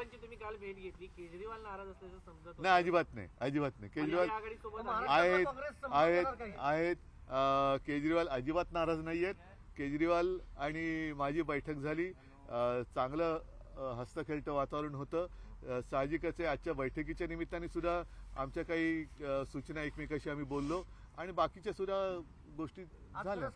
केजरीवालांची तुम्ही काल भेट घेतली. केजरीवाल नाराज असल्याचं समजत होतं. नाही अजिबात नाही. अजिबात नाही. केजरीवाल महाराष्ट्र- आहे. आहेत आहेत? आहेत. केजरीवाल अजिबात नाराज नाही आहेत. केजरीवाल आणि माझी बैठक झाली. चांगलं अं, हस्तखेळतं वातावरण होतं. साहजिकच आहे. आजच्या बैठकीच्या निमित्ताने सुद्धा आमच्या काही सूचना एकमेकाशी आम्ही बोललो. आणि बाकीच्या सुद्धा गोष्टी झाल्या.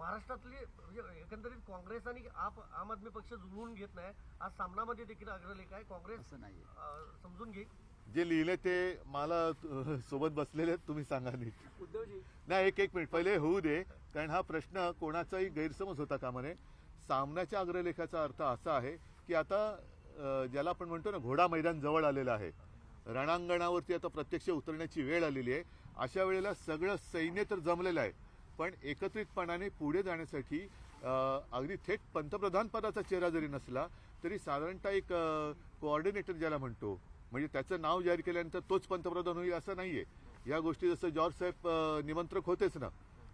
महाराष्ट्रातली म्हणजे एकंदरीत काँग्रेस आणि आप आम आदमी पक्ष जुळवून घेत नाही आज सामनामध्ये देखील अग्रलेख आहे. काँग्रेस असं नाहीये. अं, समजून घेईल जे लिहिले ते मला सोबत बसलेले आहेत, तुम्ही सांगा नीट. उद्धवजी. नाही एक एक मिनिट. पहिले होऊ दे कारण हा प्रश्न कोणाचाही गैरसमज होता कामा नये सामन्याच्या अग्रलेखाचा अर्थ असा आहे की आता ज्याला आपण म्हणतो ना घोडा मैदान जवळ आलेलं आहे. रणांगणावरती आता प्रत्यक्ष उतरण्याची वेळ आलेली आहे. अशा वेळेला सगळं सैन्य तर जमलेलं आहे. पण एकत्रितपणाने पुढे जाण्यासाठी अगदी थेट पंतप्रधान पदाचा चेहरा जरी नसला तरी साधारणतः एक कोऑर्डिनेटर ज्याला म्हणतो म्हणजे त्याचं नाव जाहीर केल्यानंतर तोच पंतप्रधान होईल असं नाहीये. या गोष्टी जसं जॉर्ज साहेब निमंत्रक होतेच ना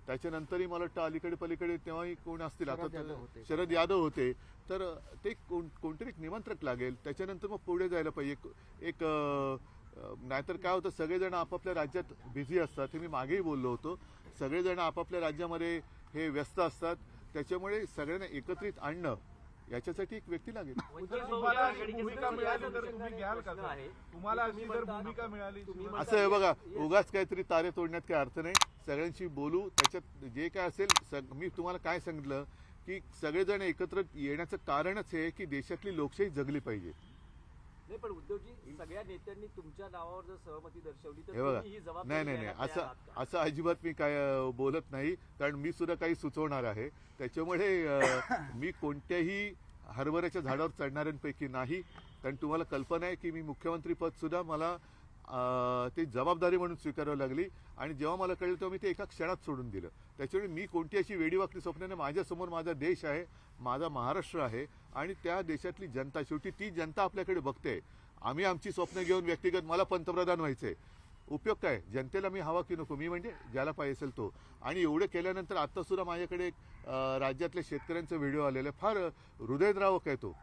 त्याच्यानंतरही मला वाटतं अलीकडे पलीकडे तेव्हाही कोण असतील आता शरद यादव होते. शरद यादव होते. तर ते कोण कोणतरी निमंत्रक लागेल त्याच्यानंतर मग पुढे जायला पाहिजे. एक- नाहीतर काय होतं सगळेजण आपापल्या राज्यात बिझी असतात. हे मी मागेही बोललो होतो. सगळेजण आपापल्या राज्यामध्ये हे व्यस्त असतात. त्याच्यामुळे सगळ्यांना एकत्रित आणणं याच्यासाठी एक व्यक्ती लागेल. तुम्ही- असं आहे बघा उगाच काहीतरी तारे तोडण्यात काही अर्थ नाही. सगळ्यांशी बोलू त्याच्यात जे काय असेल मी तुम्हाला काय सांगितलं की सगळेजण एकत्र येण्याचं कारणच हे की देशातली लोकशाही जगली पाहिजे. नाही पण उद्धवजी सगळ्या नेत्यांनी तुमच्या नावावर जर सहमती दर्शवली तर हे बघा. तुम्ही ही जबाबदारी नाही नाही नाही. घ्यायला असं तयार आहात का? असं अजिबात मी काय अं, बोलत नाही कारण मी सुद्धा काही सुचवणार आहे. त्याच्यामुळे अं, मी कोणत्याही हरभऱ्याच्या झाडावर चढणाऱ्यांपैकी नाही. कारण तुम्हाला कल्पना आहे की मी मुख्यमंत्री पद सुद्धा मला अं, ती जबाबदारी म्हणून स्वीकारावी लागली. आणि जेव्हा मला कळलं तेव्हा मी ते एका क्षणात सोडून दिलं. त्याच्यामुळे मी कोणती अशी वेडीवाकडी स्वप्न नाही माझ्यासमोर माझा देश आहे माझा महाराष्ट्र आहे आणि त्या देशातली जनता शेवटी ती जनता आपल्याकडे बघते. आम्ही आमची स्वप्न घेऊन व्यक्तिगत मला पंतप्रधान व्हायचंय. उपयोग काय? जनतेला मी हवा की नको. मी म्हणजे ज्याला पाहिजे असेल तो. आणि एवढं केल्यानंतर आता सुद्धा माझ्याकडे एक, राज्यातल्या शेतकऱ्यांचा व्हिडिओ आलेला आहे. फार हृदयद्रावक आहे तो.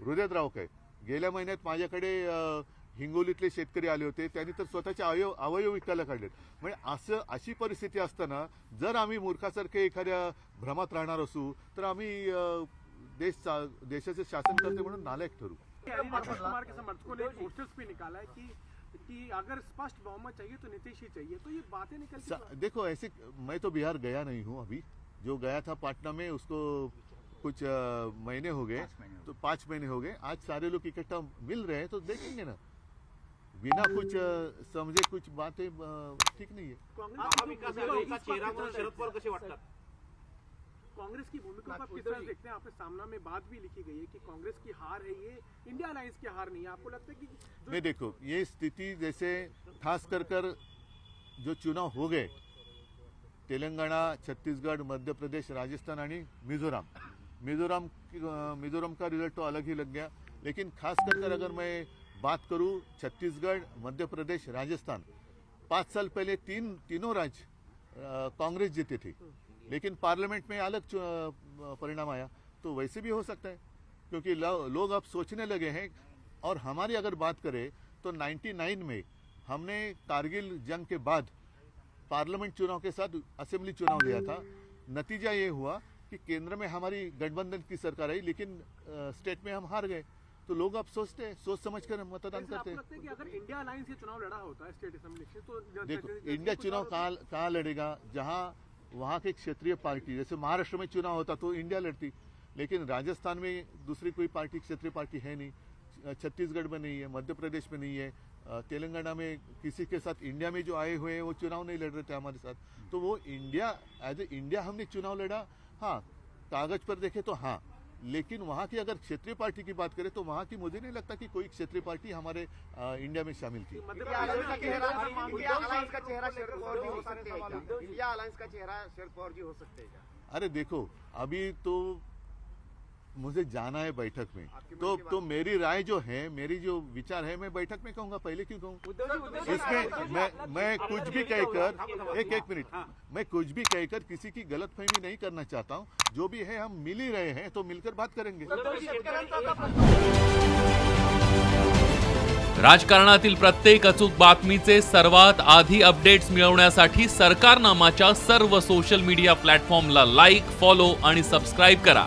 हृदयद्रावक आहे. गेल्या महिन्यात माझ्याकडे हिंगोलीतले शेतकरी आले होते त्यांनी तर स्वतःचे अवयव अवयव विकायला काढलेत. म्हणजे असं अशी परिस्थिती असताना जर आम्ही मूर्खासारखे एखाद्या भ्रमात राहणार असू तर आम्ही देश देशाचे शासनकर्ते म्हणून नालायक ठरू. हरियाणा नीतीश कुमार के समर्थकों ने पोस्टर्स पे निकाला है कि कि अगर स्पष्ट बहुमत चाहिए तो नीतीश ही चाहिए तो ये बातें निकल के सा- देखो ऐसे मैं तो बिहार गया नहीं हूँ अभी। जो गया था पटना में उसको कुछ अ, महीने हो गए। हो तो पाँच महीने हो गए। आज सारे लोग इकट्ठा मिल रहे हैं तो देखेंगे ना। बिना कुछ समझे कुछ बातें ठीक नहीं है। कांग्रेस की भूमिका आप किस तरह देखते हैं? आपने सामना में बात भी लिखी गई है कि कांग्रेस की हार है ये इंडिया अलायंस की हार नहीं है। आपको लगता है कि नहीं देखो ये स्थिति जैसे खास कर कर जो चुनाव हो गए तेलंगाना छत्तीसगढ़ मध्य प्रदेश राजस्थान आणि मिजोरम। मिजोरम मिजोरम का रिज़ल्ट तो अलग ही लग गया। लेकिन खास कर कर अगर मैं बात करूँ छत्तीसगढ़, मध्य प्रदेश, राजस्थान। पाँच साल पहले तीन, तीनों राज्य कांग्रेस जीते थे। लेकिन पार्लियामेंट में अलग परिणाम आया। तो वैसे भी हो सकता है, क्योंकि लोग अब सोचने लगे हैं। और हमारी अगर बात करें तो 99 में हमने कारगिल जंग के बाद पार्लियामेंट चुनाव के साथ असेंबली चुनाव लिया था। नतीजा ये हुआ कि केंद्र में हमारी गठबंधन की सरकार आई, लेकिन स्टेट में हम हार गए। तो लोग अब सोचते हैं सोच समझ कर मतदान करते हैं। कि अगर इंडिया अलायंस ये चुनाव लड़ा होता है स्टेट असेंबली तो देखो इंडिया चुनाव कहाँ कहाँ लड़ेगा? जहाँ वहाँ की क्षेत्रीय पार्टी जैसे महाराष्ट्र में चुनाव होता तो इंडिया लड़ती। लेकिन राजस्थान में दूसरी कोई पार्टी क्षेत्रीय पार्टी है नहीं। छत्तीसगढ़ में नहीं है मध्य प्रदेश में नहीं है तेलंगाना में किसी के साथ इंडिया में जो आए हुए हैं वो चुनाव नहीं लड़ रहे थे हमारे साथ। तो वो इंडिया एज ए इंडिया हमने चुनाव लड़ा। हाँ कागज़ पर देखे तो हाँ। लेकिन वहाँ की अगर क्षेत्रीय पार्टी की बात करें तो वहाँ की मुझे नहीं लगता कि कोई क्षेत्रीय पार्टी हमारे इंडिया में शामिल थी। अलायंस का चेहरा केजरीवाल इंडिया अलायंस का चेहरा शरद पवार जी हो सकते हैं हो। हैं? अरे देखो अभी तो मुझे जाना है बैठक में। तो तो मेरी राय जो है मेरी जो विचार है मैं बैठक में कहूंगा पहले क्यों कहूँ? इसमें मैं मैं कुछ भी कहकर एक एक मिनट मैं कुछ भी कहकर किसी की गलतफहमी नहीं करना चाहता हूँ। जो भी है हम मिल ही रहे हैं तो मिलकर बात करेंगे। राजकारणातील प्रत्येक अचूक बातमीचे सर्वात आधी अपडेट्स मिळवण्यासाठी सरकारनामाच्या सर्व सोशल मीडिया प्लॅटफॉर्मला लाईक फॉलो आणि सबस्क्राईब करा.